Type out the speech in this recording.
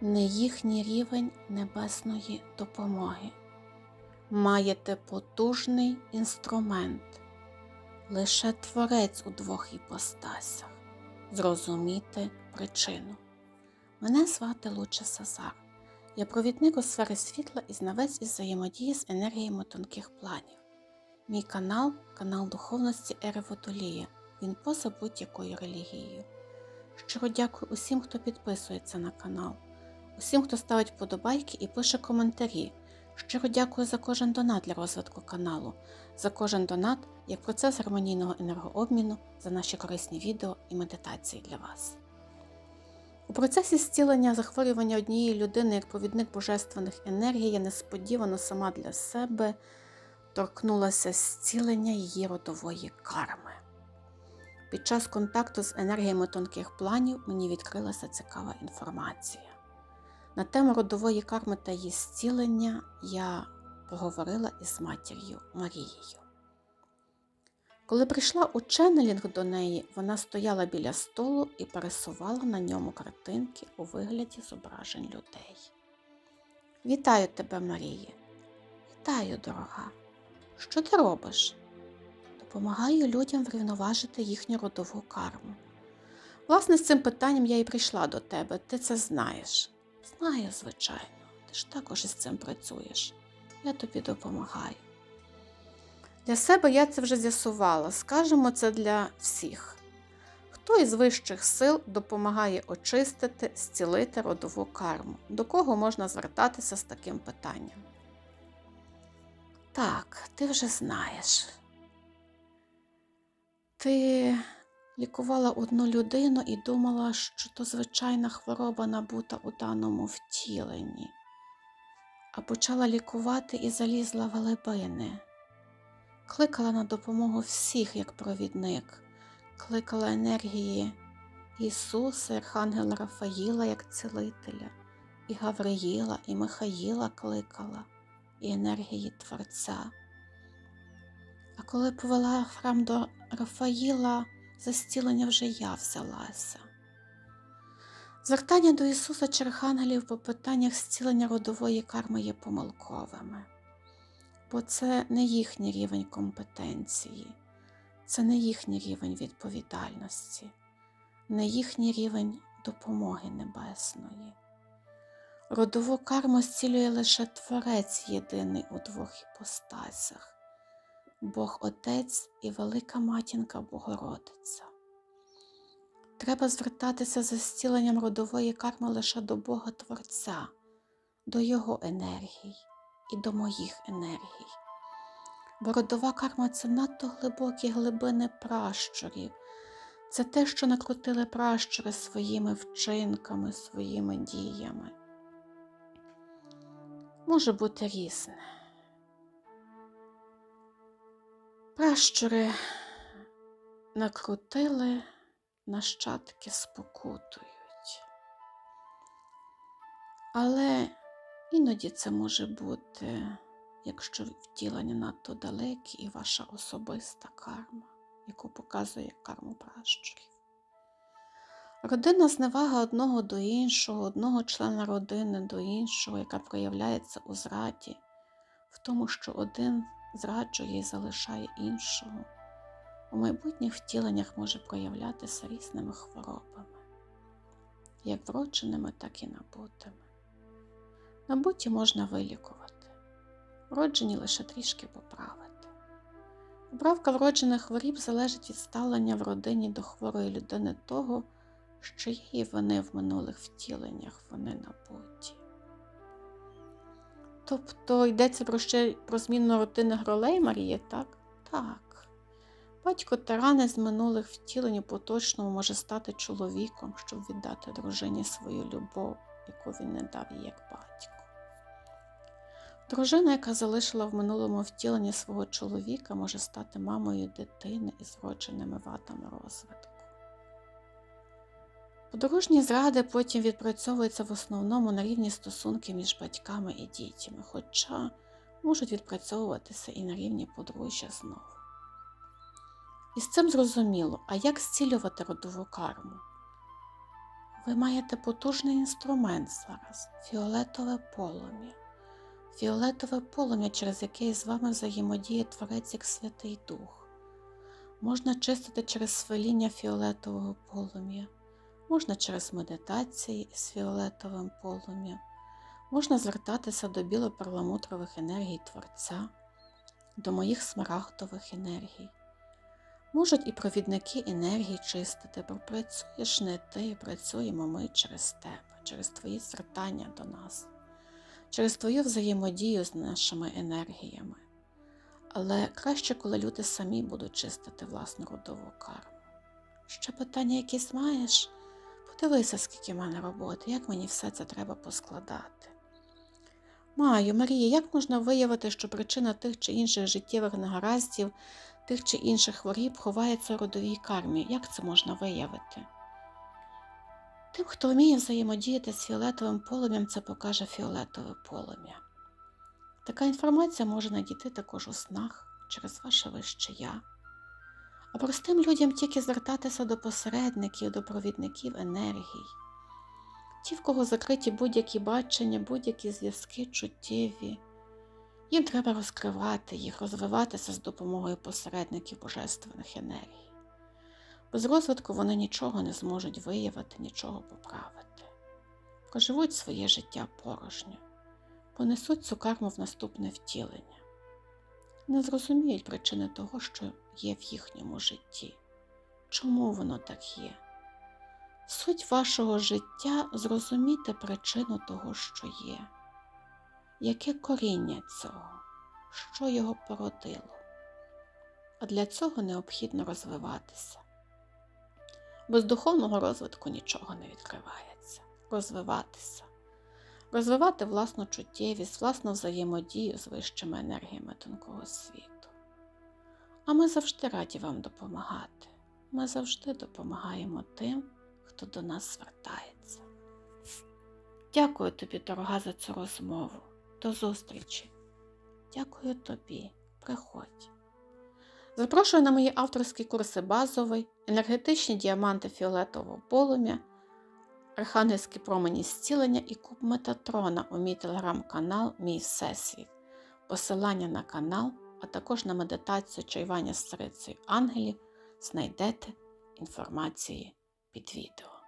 не їхній рівень небесної допомоги. Маєте потужний інструмент, лише творець у двох іпостасях. Зрозуміти причину. Мене звати Луча Сазар. Я провідник у сфері світла і знавець із взаємодії з енергіями тонких планів. Мій канал канал духовності Ери Водолія. Він поза будь-якою релігією. Щиро дякую усім, хто підписується на канал, усім, хто ставить вподобайки і пише коментарі. Щиро дякую за кожен донат для розвитку каналу, за кожен донат як процес гармонійного енергообміну, за наші корисні відео і медитації для вас. У процесі зцілення захворювання однієї людини як провідник божественних енергій я несподівано сама для себе торкнулася зцілення її родової карми. Під час контакту з енергіями тонких планів мені відкрилася цікава інформація. На тему родової карми та її зцілення я поговорила із матір'ю Марією. Коли прийшла у ченнелінг до неї, вона стояла біля столу і пересувала на ньому картинки у вигляді зображень людей. Вітаю тебе, Марія. Вітаю, дорога. Що ти робиш? Допомагаю людям врівноважити їхню родову карму. Власне, з цим питанням я і прийшла до тебе. Ти це знаєш. Знаю, звичайно. Ти ж також із цим працюєш. Я тобі допомагаю. Для себе я це вже з'ясувала. Скажемо це для всіх. Хто із вищих сил допомагає очистити, зцілити родову карму? До кого можна звертатися з таким питанням? Так, ти вже знаєш. Ти лікувала одну людину і думала, що то звичайна хвороба набута у даному втіленні, а почала лікувати і залізла в глибини. Кликала на допомогу всіх як провідник, кликала енергії Ісуса, Архангела Рафаїла як цілителя, і Гавриїла, і Михаїла кликала, і енергії Творця. А коли повела храм до Рафаїла, за зцілення вже я взялася. Звертання до Ісуса чи архангелів по питаннях зцілення родової карми є помилковими, бо це не їхній рівень компетенції, це не їхній рівень відповідальності, не їхній рівень допомоги небесної. Родову карму зцілює лише Творець єдиний у двох іпостасях. Бог Отець і Велика Матінка Богородиця. Треба звертатися за зціленням родової карми лише до Бога Творця, до Його енергій і до моїх енергій. Бо родова карма це надто глибокі глибини пращурів. Це те, що накрутили пращури своїми вчинками, своїми діями. Може бути різне. Пращури накрутили, нащадки спокутують. Але іноді це може бути, якщо втілення надто далекі і ваша особиста карма, яку показує карму пращурів. Родина зневага одного до іншого, одного члена родини до іншого, яка проявляється у зраді, в тому, що один зраджує і залишає іншого, у майбутніх втіленнях може проявлятися різними хворобами, як вродженими, так і набутими. Набуті можна вилікувати, вроджені лише трішки поправити. Поправка вроджених хворіб залежить від ставлення в родині до хворої людини того, що її вони в минулих втіленнях вони набуті. Тобто йдеться про ще про зміну рутинних ролей Марії, так? Так. Батько тирани з минулих втілень у поточному може стати чоловіком, щоб віддати дружині свою любов, яку він не дав їй як батько. Дружина, яка залишила в минулому втіленні свого чоловіка, може стати мамою дитини із вродженими вадами розвитку. Подружні зради потім відпрацьовуються в основному на рівні стосунків між батьками і дітьми, хоча можуть відпрацьовуватися і на рівні подружжя знову. І з цим зрозуміло, а як зцілювати родову карму? Ви маєте потужний інструмент зараз фіолетове полум'я. Фіолетове полум'я, через яке з вами взаємодіє Творець як Святий Дух. Можна чистити через свеління фіолетового полум'я, можна через медитації з фіолетовим полум'ям, можна звертатися до білоперламутрових енергій Творця, до моїх смарагдових енергій. Можуть і провідники енергії чистити, бо працюєш не ти, працюємо ми через тебе, через твої звертання до нас, через твою взаємодію з нашими енергіями. Але краще, коли люди самі будуть чистити власну родову карму. Ще питання якісь маєш? Подивися, скільки в мене роботи, як мені все це треба поскладати. Маю, Марія, як можна виявити, що причина тих чи інших життєвих негараздів, тих чи інших хворіб ховається у родовій кармі? Як це можна виявити? Тим, хто вміє взаємодіяти з фіолетовим полум'ям, це покаже фіолетове полум'я. Така інформація може надійти також у снах через ваше вище я. А простим людям тільки звертатися до посередників, до провідників енергій. Ті, в кого закриті будь-які бачення, будь-які зв'язки чуттєві. Їм треба розкривати їх, розвиватися з допомогою посередників божественних енергій. Без розвитку вони нічого не зможуть виявити, нічого поправити. Проживуть своє життя порожньо, понесуть цю карму в наступне втілення, не зрозуміють причини того, що є в їхньому житті. Чому воно так є? Суть вашого життя зрозуміти причину того, що є, яке коріння цього, що його породило. А для цього необхідно розвиватися. Без духовного розвитку нічого не відкривається. Розвиватися, розвивати власну чуттєвість, власну взаємодію з вищими енергіями тонкого світу. А ми завжди раді вам допомагати. Ми завжди допомагаємо тим, хто до нас звертається. Дякую тобі, дорога, за цю розмову. До зустрічі. Дякую тобі. Приходь. Запрошую на мої авторські курси базовий, енергетичні діаманти фіолетового полум'я, архангельські промені зцілення і куб Метатрона у мій телеграм-канал Мій Всесвіт. Посилання на канал, а також на медитацію чаювання з царицею ангелів знайдете інформації під відео.